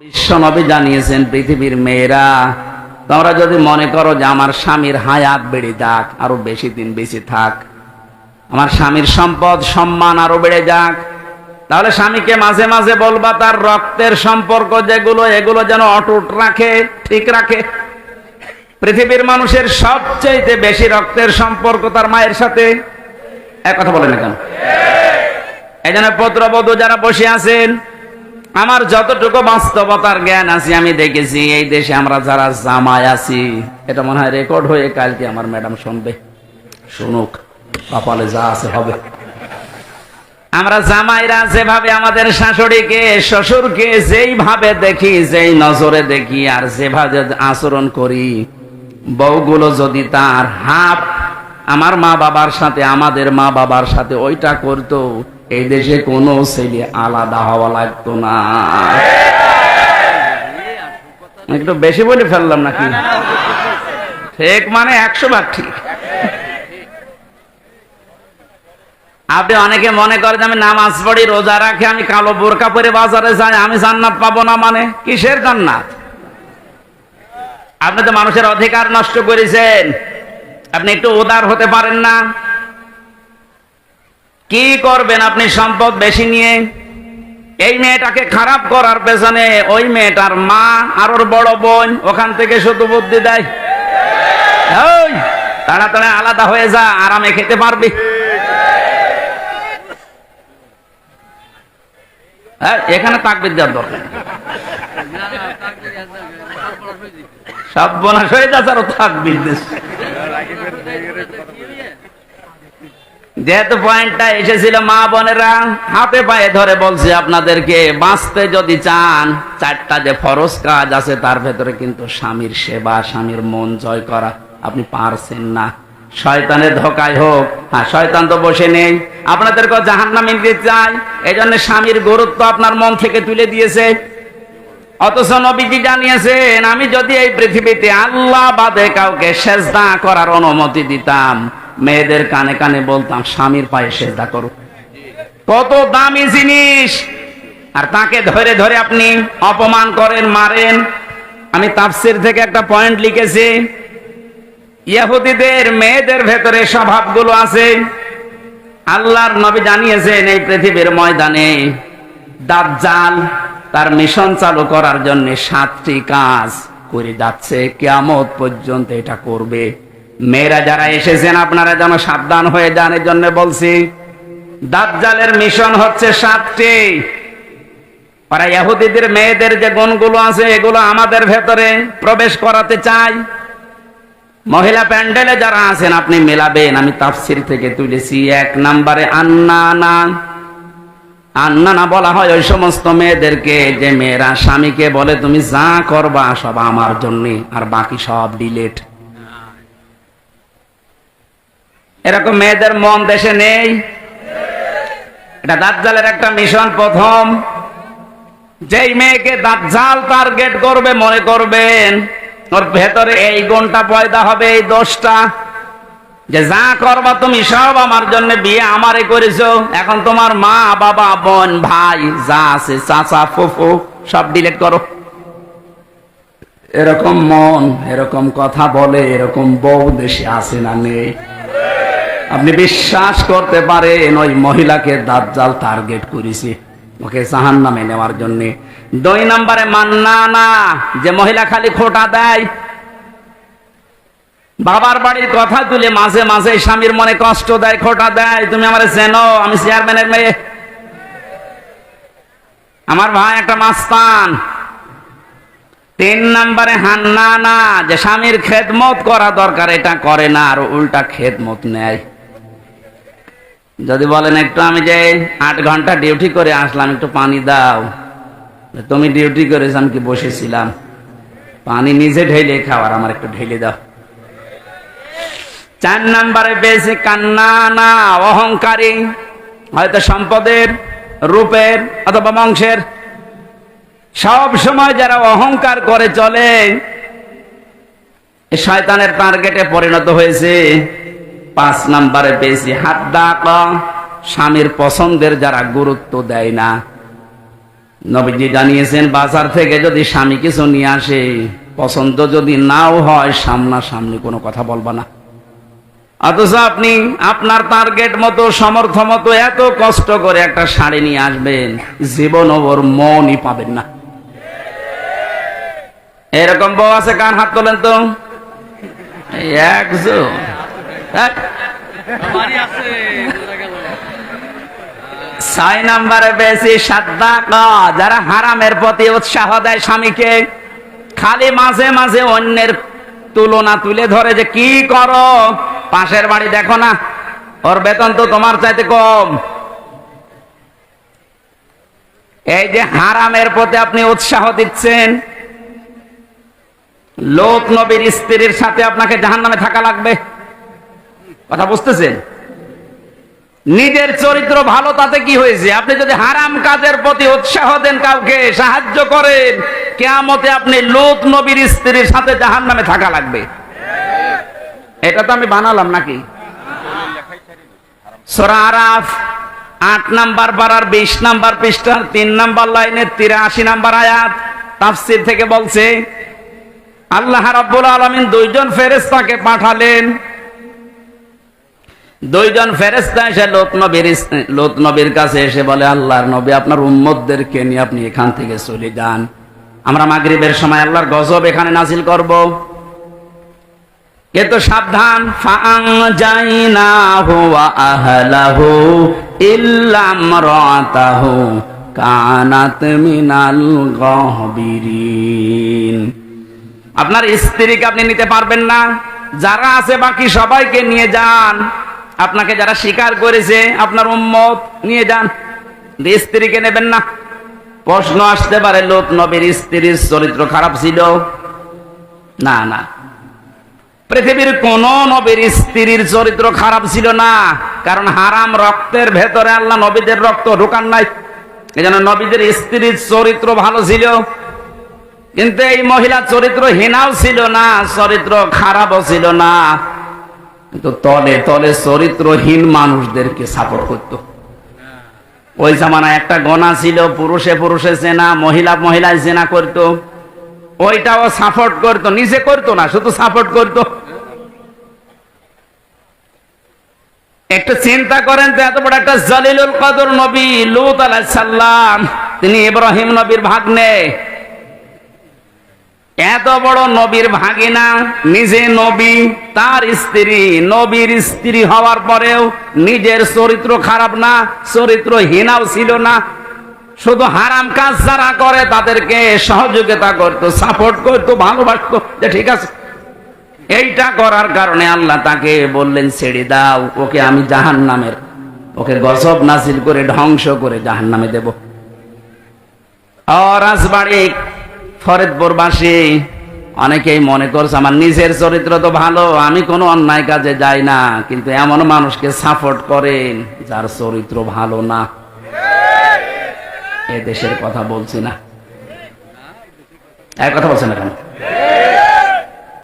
বিশ্বনবী জানিয়েছেন, পৃথিবীর মেয়েরা, তোমরা যদি মনে করো যে আমার স্বামীর হায়াত বেড়ে যাক, আরও বেশি দিন বেশি থাক, আমার স্বামীর সম্পদ, সম্মান আরও বেড়ে যাক, তাহলে স্বামীকে মাঝে মাঝে বলবা, তার রক্তের সম্পর্ক যেগুলো, এগুলো যেন অটুট রাখে, ঠিক রাখে। পৃথিবীর মানুষের সবচেয়ে বেশি রক্তের সম্পর্ক তার মায়ের সাথে। এক কথা বলে না কেন? এই পুত্রবধূ যারা বসে আছেন আমার যতটুকু বাস্তবতার জ্ঞান আছে, আমি দেখেছি, এই দেশে আমরা যারা জামাই আছি, এটা মনে হয় রেকর্ড হয়ে কালকে আমার ম্যাডাম শুনবে। শুনুক, কপালে যা আছে হবে। আমরা জামাইরা যেভাবে আমাদের শাশুড়িকে, শ্বশুরকে যেইভাবে দেখি, যেই নজরে দেখি, আর যেভাবে আচরণ করি, বউগুলো যদি তার হাফ আমার মা বাবার সাথে, আমাদের মা বাবার সাথে ওইটা করতো এই দেশে কোনো ছেলে আলাদা হওয়া লাগতো না। একটু বেশি বলে ফেললাম নাকি? ঠিক মানে একশো ভাগ ঠিক। আপনি অনেকে মনে করেন আমি নামাজ পড়ি, রোজা রাখি, আমি কালো বোরকা পরে বাজারে যাই, আমি জান্নাত পাবো না মানে? কিসের জান্নাত? আপনি তো মানুষের অধিকার নষ্ট করেছেন। আপনি একটু উদার হতে পারেন না। কি করবেন আপনি সম্পদ বেশি নিয়ে? এই মেয়েটাকে খারাপ করার পেছনে ওই মেয়েটার মা আর ওর বড় বোন ওখান থেকে শুধু বুদ্ধি দেয়। তাড়াতাড়ি আলাদা হয়ে যা, আরামে খেতে পারবি। এখানে তাকবির দেওয়ার দরকার সব বোনাস হয়ে যাচ্ছে, আরও তাকবির দিচ্ছে। যেহেতু পয়েন্টটা এসেছিল মা বোনেরা, হাতে পায়ে ধরে বলছে আপনাদেরকে, বাঁচতে যদি চান, চারটা যে ফরজ কাজ আছে, তার ভেতরে কিন্তু স্বামীর সেবা, স্বামীর মন জয় করা, আপনি পারছেন না। শয়তানের ধোকায় হোক হ্যাঁ শয়তান তো বসে নেই। আপনাদেরকে জাহান নামে নিতে চায় এই জন্য স্বামীর গুরুত্ব আপনার মন থেকে তুলে দিয়েছে। অথচ নবীজি জানিয়েছেন, আমি যদি এই পৃথিবীতে আল্লাহ বাদে কাউকে সেজদা করার অনুমতি দিতাম মেয়েদের কানে কানে বলতাম, স্বামীর পায়ে সেজদা করো। কত দামি জিনিস। আর তাকে ধরে ধরে আপনি অপমান করেন, মারেন। আমি তাফসির থেকে একটা পয়েন্ট লিখেছি। ইহুদিদের, মেয়েদের ভেতরে স্বভাবগুলো আছে। আল্লাহর নবী জানিয়েছেন, এই পৃথিবীর ময়দানে দাজ্জাল তার মিশন চালু করার জন্য সাতটি কাজ করে যাচ্ছে। কেয়ামত পর্যন্ত এটা করবে। মেয়েরা যারা এসেছেন, আপনারা যেন সাবধান হয়ে যান এর জন্য বলছি। দাজ্জালের মিশন হচ্ছে সাতটি। ওরা ইহুদিদের মেয়েদের যে গুণগুলো আছে, এগুলো আমাদের ভেতরে প্রবেশ করাতে চায়। মহিলা প্যান্ডেলে যারা আছেন, আপনি মেলাবেন, আমি তাফসির থেকে তুলেছি। এক নম্বরে আন্না না। আন্না না বলা হয় ওই সমস্ত মেয়েদেরকে, যে মেয়েরা স্বামীকে বলে, তুমি যা করবা, সব আমার জন্যে, আর বাকি সব ডিলেট। এরকম মেয়েদের মন দেশে নেই। এটা দাজ্জালের একটা মিশন প্রথম। যেই মেয়েকে দাজ্জাল টার্গেট করবে, মনে করবেন, ওর ভেতরে এই গুণটা পয়দা হবে, এই দোষটা। যে যা করবা তুমি সব আমার জন্য বিয়ে আমারে করেছ। এখন তোমার মা, বাবা, বোন, ভাই, যা আছে, চাচা, ফুফু, সব ডিলেট করো। এরকম মন, এরকম কথা বলে, এরকম বউ দেশে আছে না নেই। আপনি বিশ্বাস করতে পারেন, ওই মহিলাকে দাজ্জাল টার্গেট করেছে। ওকে জাহান নামে নেওয়ার জন্য। দুই নম্বরে মান্না না যে মহিলা খালি খোটা দেয়। বাবার বাড়ির কথা তুলে মাঝে মাঝে স্বামীর মনে কষ্ট দেয়, খোটা দেয়। তুমি আমার চেনো, আমি চেয়ারম্যানের মেয়ে। আমার ভাই একটা মাস্তান। তিন নম্বরে হান্না না যে স্বামীর খেদমত করা দরকার, এটা করে না, আর উল্টা খেদমত নেয়। যদি বলেন একটু আমি যে আট ঘণ্টা ডিউটি করে আসলাম, একটু পানি দাও। তুমি ডিউটি করেছ, আমি কি বসেছিলাম? পানি নিজে ঢেলে খাওয়ার আমার একটু ঢেলে দাও। চার নম্বরে বেশি কান্না না, অহংকারী। হয়তো সম্পদের, রূপের অথবা বংশের। সব সময় যারা অহংকার করে চলে শয়তানের টার্গেটে পরিণত হয়েছে। পাঁচ নাম্বারে বেশি হাত ডাক স্বামীর পছন্দের যারা গুরুত্ব দেয় না। নবীজি জানিয়েছেন, বাজার থেকে যদি স্বামী কিছু নিয়ে আসে, পছন্দ যদি নাও হয়, সামনাসামনি কোনো কথা বলবা না। অথচ আপনি আপনার টার্গেট মতো সমর্থ মতো এত কষ্ট করে একটা শাড়ি নিয়ে আসবেন, জীবন ওর মনই পাবেন না। এরকম বউ আছে কান হাত তোলেন তো? একজন? ছয় নম্বরে সাদ্দা যারা হারামের প্রতি উৎসাহ দেয় স্বামীকে খালি মাঝে মাঝে অন্যের তুলনা তুলে ধরে যে কি করো? পাশের বাড়ি দেখো না ওর বেতন তো তোমার চাইতে কম। এই যে হারামের প্রতি আপনি উৎসাহ দিচ্ছেন লোক নবীর স্ত্রীর সাথে আপনাকে জাহান নামে থাকা লাগবে। কথা বুঝতেছেন? নিজের চরিত্র ভালো, তাতে কি হয়েছে? আপনি যদি হারাম কাজের প্রতি উৎসাহ দেন কাউকে, সাহায্য করেন, কেয়ামতে আপনি লোক নবীর স্ত্রীর সাথে জাহান নামে থাকা লাগবে। এটা তো আমি বানালাম নাকি? সোরা আট নাম্বার পাড়ার বিশ নাম্বার পৃষ্ঠার তিন নাম্বার লাইনের তিরাশি নাম্বার আয়াত, তাফসির থেকে বলছে, আল্লাহ রাব্বুল আলামিন দুইজন ফেরেশতাকে পাঠালেন। দুইজন ফেরেস্তা এসে লোক নবীর নবীর কাছে এসে বলে, আল্লাহর নবী, আপনার উম্মতদেরকে নিয়ে আপনি এখান থেকে চলে যান। আমরা মাগরিবের সময় আল্লাহর গজব এখানে নাজিল করব। কিন্তু সাবধান ফাং যাইনা হুয়া আহলাহু ইল্লাম রাতাহু কানাত মিনাল গহবিরিন। আপনার স্ত্রীকে আপনি নিতে পারবেন না। যারা আছে বাকি সবাইকে নিয়ে যান। আপনাকে যারা স্বীকার করেছে আপনার উম্মত, নিয়ে যান। স্ত্রীকে নেবেন না। প্রশ্ন আসতে পারে, লোক নবীর স্ত্রীর চরিত্র খারাপ ছিল? না না। পৃথিবীর কোন নবীর স্ত্রীর চরিত্র খারাপ ছিল না। কারণ হারাম রক্তের ভেতরে আল্লাহ নবীদের রক্ত ঢোকান নাই। এই জন্য নবীদের স্ত্রীর চরিত্র ভালো ছিল। কিন্তু এই মহিলা চরিত্র হীনাও ছিল না, চরিত্র খারাপও ছিল না। কিন্তু তলে তলে চরিত্রহীন মানুষদেরকে সাপোর্ট করত। ওই জামানায় একটা গণা ছিল, পুরুষে পুরুষে চেনা, মহিলা মহিলায় চেনা করত। ওইটাও সাপোর্ট করতো, নিজে করতো না, শুধু সাপোর্ট করতো। একটু চিন্তা করেন তো, এত বড় একটা জলিলুল কদর নবী, লুত আলাইসাল্লাম তিনি ইব্রাহিম নবীর ভাগ্নে। এত বড় নবীর ভাগিনা, নিজে নবী, তার স্ত্রী, নবীর স্ত্রী হওয়ার পরেও নিজের চরিত্র খারাপ না চরিত্র হীনাও ছিল না। শুধু হারাম কাজ যারা করে তাদেরকে সহযোগিতা করতো সাপোর্ট করতো, ভালোবাসতো, যে ঠিক আছে। এইটা করার কারণে আল্লাহ তাকে বললেন, ছেড়ে দাও, ওকে আমি জাহান নামের ওকে গজব নাসিল করে ধ্বংস করে জাহান নামে দেব রাজবাড়ি ফরিদপুরবাসী অনেকেই মনে করছে আমার নিজের চরিত্র তো ভালো, আমি কোনো অন্যায় কাজে যাই না, কিন্তু এমন মানুষকে সাপোর্ট করেন যার চরিত্র ভালো না। এ দেশের কথা বলছি না। এক কথা বলছেন এখন